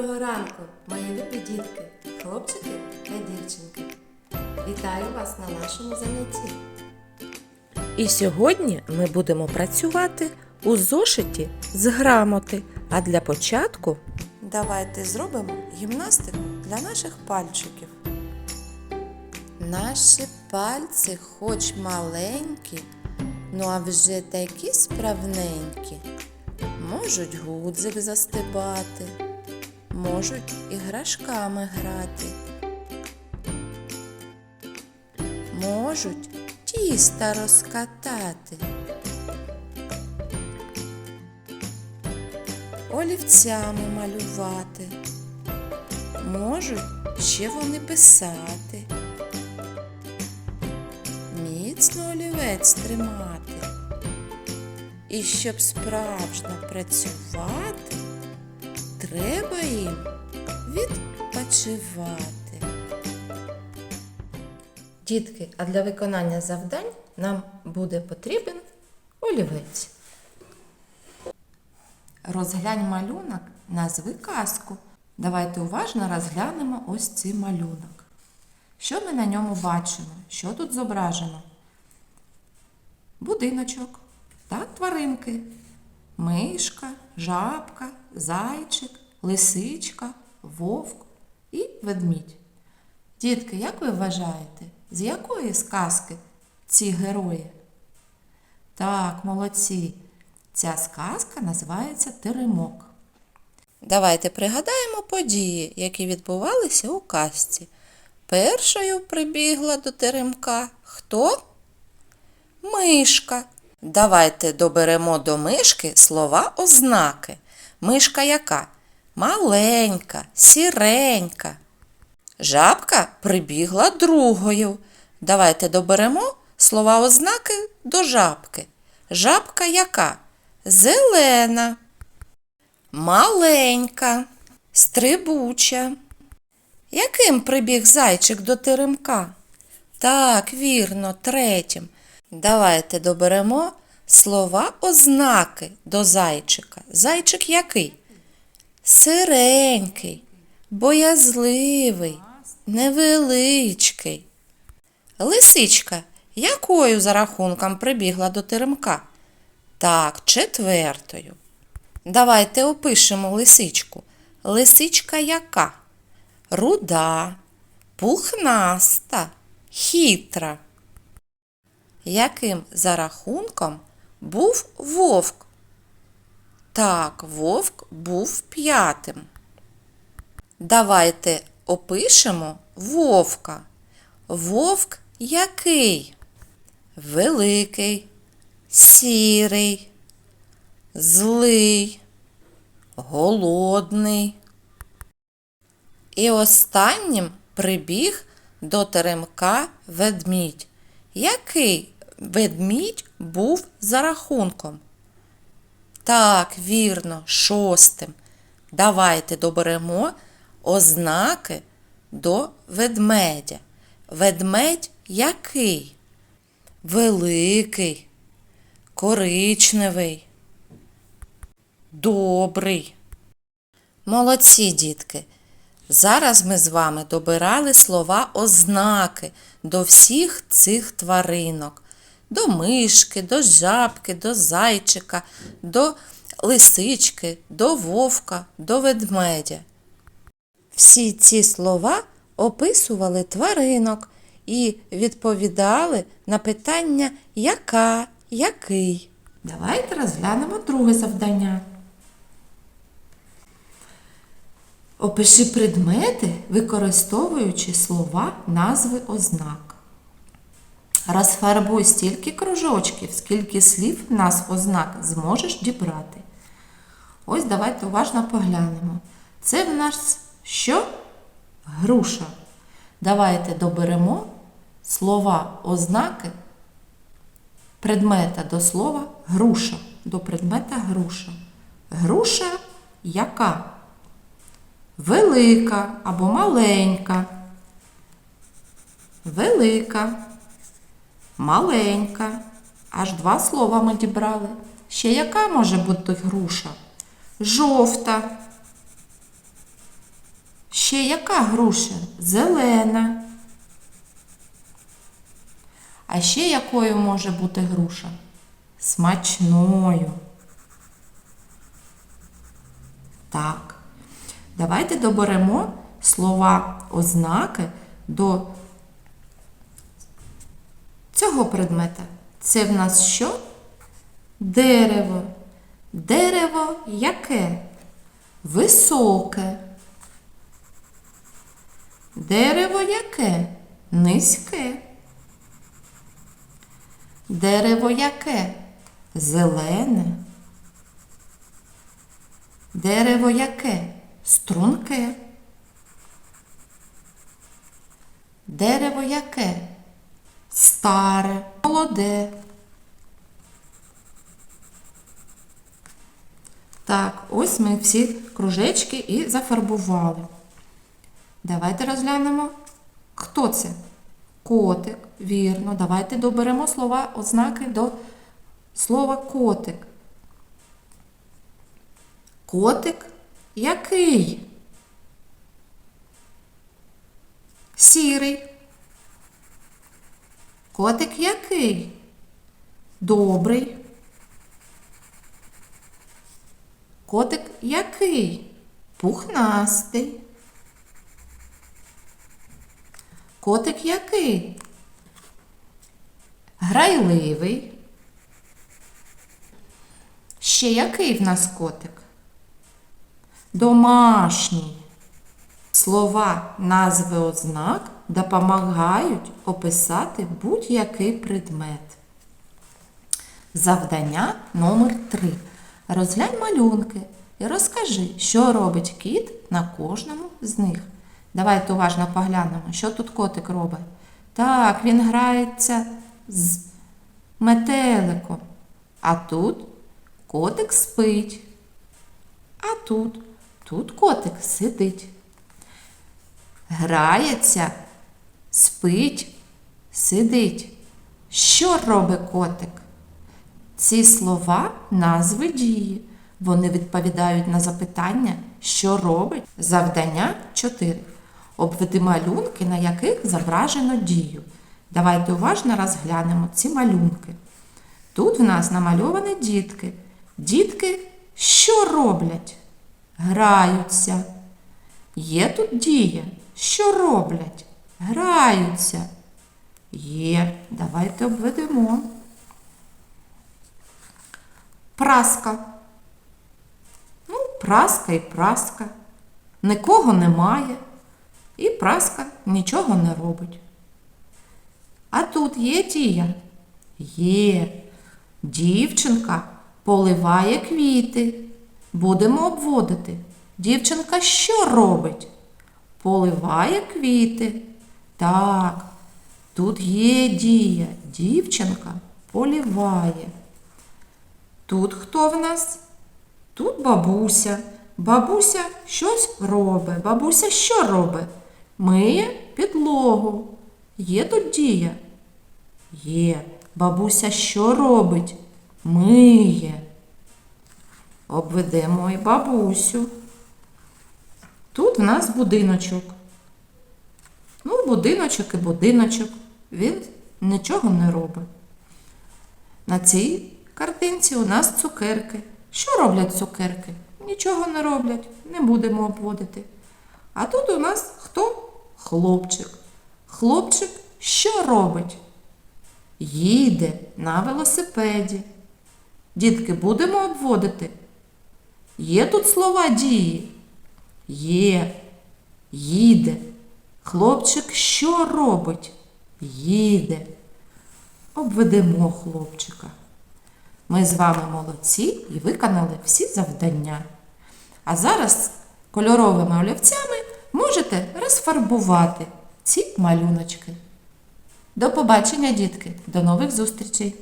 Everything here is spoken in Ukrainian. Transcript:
Доброго ранку, мої любі дітки, хлопчики та дівчинки. Вітаю вас на нашому занятті. І сьогодні ми будемо працювати у зошиті з грамоти. А для початку Давайте зробимо гімнастику для наших пальчиків. Наші пальці хоч маленькі, ну а вже такі справненькі. Можуть гудзик застибати, можуть іграшками грати. Можуть тіста розкатати. Олівцями малювати. Можуть ще вони писати. Міцно олівець тримати. І щоб справжньо працювати, треба їм відпочивати. Дітки, а для виконання завдань нам буде потрібен олівець. Розглянь малюнок, назви казку. Давайте уважно розглянемо ось цей малюнок. Що ми на ньому бачимо? Що тут зображено? Будиночок та тваринки. Мишка, жабка, зайчик, лисичка, вовк і ведмідь. Дітки, як ви вважаєте, з якої сказки ці герої? Так, молодці. Ця сказка називається Теремок. Давайте пригадаємо події, які відбувалися у казці. Першою прибігла до теремка хто? Мишка. Давайте доберемо до мишки слова ознаки. Мишка яка? Маленька, сіренька. Жабка прибігла другою. Давайте доберемо слова ознаки до жабки. Жабка яка? Зелена, маленька, стрибуча. Яким прибіг зайчик до теремка? Так, вірно, третім. Давайте доберемо слова ознаки до зайчика. Зайчик який? Сиренький, боязливий, невеличкий. Лисичка якою за рахунком прибігла до теремка? Так, четвертою. Давайте опишемо лисичку. Лисичка яка? Руда, пухнаста, хитра. Яким за рахунком був вовк? Так, вовк був п'ятим. Давайте опишемо вовка. Вовк який? Великий, сірий, злий, голодний. І останнім прибіг до теремка ведмідь. Який ведмідь був за рахунком? Так, вірно, шостим. Давайте доберемо ознаки до ведмедя. Ведмедь який? Великий, коричневий, добрий. Молодці, дітки. Зараз ми з вами добирали слова ознаки до всіх цих тваринок. До мишки, до жабки, до зайчика, до лисички, до вовка, до ведмедя. Всі ці слова описували тваринок і відповідали на питання яка, який. Давайте розглянемо друге завдання. Опиши предмети, використовуючи слова назви ознак. Розфарбуй стільки кружочків, скільки слів назв ознак зможеш дібрати. Ось давайте уважно поглянемо. Це в нас що? Груша. Давайте доберемо слова ознаки предмета до слова груша. До предмета груша. Груша яка? Велика або маленька. Велика, маленька. Аж два слова ми дібрали. Ще яка може бути груша? Жовта, Ще яка груша? Зелена. А ще якою може бути груша? Смачною. Так. Давайте доберемо слова ознаки до цього предмета. Це в нас що? Дерево. Дерево яке? Високе. Дерево яке? Низьке. Дерево яке? Зелене. Дерево яке? Струнке. Дерево яке? Старе, молоде. Так, ось ми всі кружечки і зафарбували. Давайте розглянемо, хто це? Котик, вірно. Давайте доберемо слова, ознаки до слова котик. Котик який? Сірий. Котик який? Добрий. Котик який? Пухнастий. Котик який? Грайливий. Ще який в нас котик? Домашній. Слова, назви ознак допомагають описати будь-який предмет. Завдання номер 3. Розглянь малюнки і розкажи, що робить кіт на кожному з них. Давайте уважно поглянемо, що тут котик робить. Так, він грається з метеликом. А тут котик спить. А тут, тут котик сидить. Грається, спить, сидить. Що робить котик? Ці слова назви дії. Вони відповідають на запитання, що робить завдання 4. Обведи малюнки, на яких зображено дію. Давайте уважно розглянемо ці малюнки. Тут в нас намальовані дітки. Дітки що роблять? Граються. Є тут дія. Що роблять? Граються. Є. Давайте обведемо. Праска. Ну, праска і праска. Нікого немає. І праска нічого не робить. А тут є дія? Є. Дівчинка поливає квіти. Будемо обводити. Дівчинка що робить? Поливає квіти. Так, тут є дія. Дівчинка поліває. Тут хто в нас? Тут бабуся. Бабуся щось робить. Бабуся що робить? Миє підлогу. Є тут дія? Є. Бабуся що робить? Миє. Обведемо і бабусю. Тут в нас будиночок. Ну, будиночок і будиночок. Він нічого не робить. На цій картинці у нас цукерки. Що роблять цукерки? Нічого не роблять, не будемо обводити. А тут у нас хто? Хлопчик. Хлопчик що робить? Їде на велосипеді. Дітки, будемо обводити. Є тут слова дії? Є. Їде. Хлопчик що робить? Їде. Обведемо хлопчика. Ми з вами молодці і виконали всі завдання. А зараз кольоровими олівцями можете розфарбувати ці малюночки. До побачення, дітки! До нових зустрічей!